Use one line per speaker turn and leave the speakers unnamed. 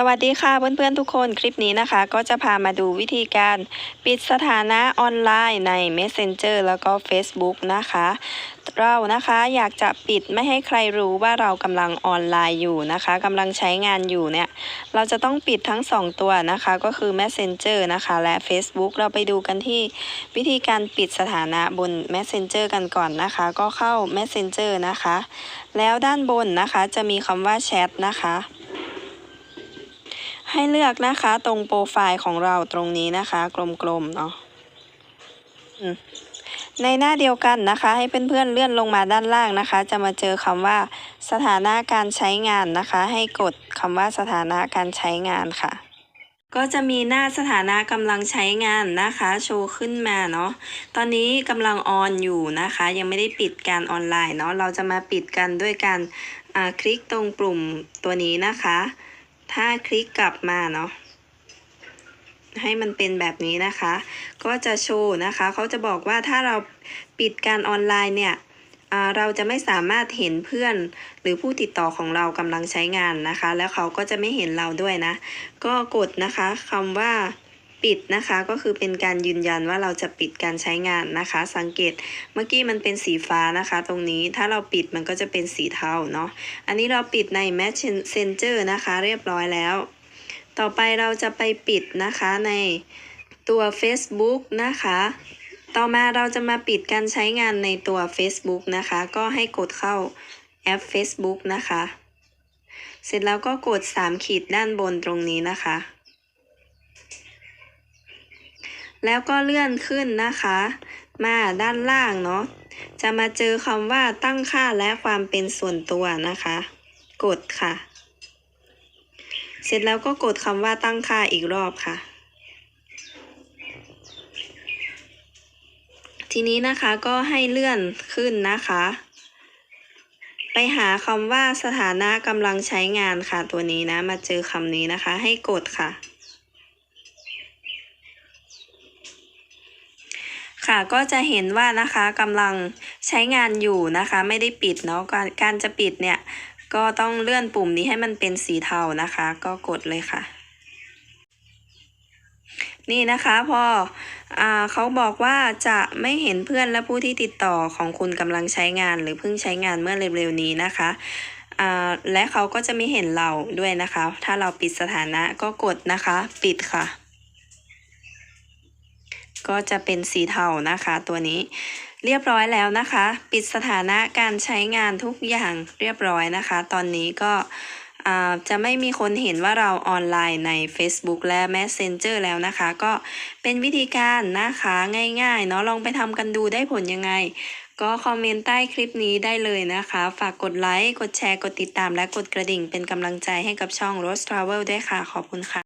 สวัสดีค่ะเพื่อนๆทุกคนคลิปนี้นะคะ ก็จะพามาดูวิธีการปิดสถานะออนไลน์ใน Messenger แล้วก็ Facebook นะคะ เรานะคะอยากจะปิดไม่ให้ใครรู้ว่าเรากำลังออนไลน์อยู่นะคะกำลังใช้งานอยู่เนี่ย เราจะต้องปิดทั้ง 2 ตัวนะคะก็คือ Messenger นะคะและ Facebook เราไปดูกันที่วิธีการปิดสถานะบน Messenger กันก่อนนะคะ ก็เข้า Messenger นะคะ แล้วด้านบนนะคะจะมีคำว่าแชทนะคะ ให้เลือกนะคะตรงโปรไฟล์ของเราตรงนี้นะคะ กลมๆเนาะในหน้าเดียวกันนะคะ ให้เพื่อนๆเลื่อนลงมาด้านล่างนะคะ จะมาเจอคำว่าสถานะการใช้งานนะคะ ให้กดคำว่าสถานะการใช้งานค่ะ ก็จะมีหน้าสถานะกำลังใช้งานนะคะ โชว์ขึ้นมาเนาะตอนนี้กำลังออนอยู่นะคะ ยังไม่ได้ปิดการออนไลน์เนาะเราจะมาปิดกันด้วยการอ่าคลิกตรงปุ่มตัวนี้นะคะ ถ้าคลิกกลับมาเนาะให้มันเป็นแบบนี้นะคะ ก็จะโชว์นะคะ เขาจะบอกว่าถ้าเราปิดการออนไลน์เนี่ยเราจะไม่สามารถเห็นเพื่อนหรือผู้ติดต่อของเรากำลังใช้งานนะคะ แล้วเขาก็จะไม่เห็นเราด้วยนะ ก็กดนะคะคำว่า ปิดนะคะก็คือเป็นการยืนยันว่าเราจะปิดการใช้งานนะคะ สังเกตเมื่อกี้มันเป็นสีฟ้านะคะ ตรงนี้ถ้าเราปิดมันก็จะเป็นสีเทาเนาะอันนี้เราปิดใน Messenger นะคะ เรียบร้อยแล้ว ต่อไปเราจะไปปิดนะคะในตัว Facebook นะคะ ต่อมาเราจะมาปิดการใช้งานในตัว Facebook นะคะ ก็ให้กดเข้าแอป Facebook นะคะ เสร็จแล้วก็กด 3 ขีดด้านบนตรงนี้นะคะ แล้วก็เลื่อนขึ้นนะคะ มาด้านล่างเนาะ จะมาเจอคำว่าตั้งค่าและความเป็นส่วนตัวนะคะ กดค่ะ เสร็จแล้วก็กดคำว่าตั้งค่าอีกรอบค่ะ ทีนี้นะคะก็ให้เลื่อนขึ้นนะคะ ไปหาคำว่าสถานะกำลังใช้งานค่ะตัวนี้นะ มาเจอคำนี้นะคะ ให้กดค่ะ ค่ะก็จะเห็นว่านะคะกำลังใช้งานอยู่นะคะ ไม่ได้ปิดเนาะการการจะปิดเนี่ยก็ต้องเลื่อนปุ่มนี้ให้มันเป็นสีเทานะคะ ก็กดเลยค่ะ นี่นะคะพออเขาบอกว่าจะไม่เห็นเพื่อนและผู้ที่ติดต่อของคุณกำลังใช้งานหรือเพิ่งใช้งานเมื่อเร็วๆนี้นะคะและเขาก็จะไม่เห็นเราด้วยนะคะ ถ้าเราปิดสถานะก็กดนะคะ ปิดค่ะ ก็จะเป็นสีเทานะคะตัวนี้ เรียบร้อยแล้วนะคะ ปิดสถานะการใช้งานทุกอย่างเรียบร้อยนะคะ ตอนนี้ก็จะไม่มีคนเห็นว่าเราออนไลน์ใน Facebook และ Messenger แล้วนะคะ ก็เป็นวิธีการนะคะง่ายๆ เนาะลองไปทำกันดูได้ผลยังไง ก็คอมเมนต์ใต้คลิปนี้ได้เลยนะคะ ฝากกดไลค์ กดแชร์ กดติดตามและกดกระดิ่งเป็นกำลังใจให้กับช่อง Rose Travel ด้วยค่ะ ขอบคุณค่ะ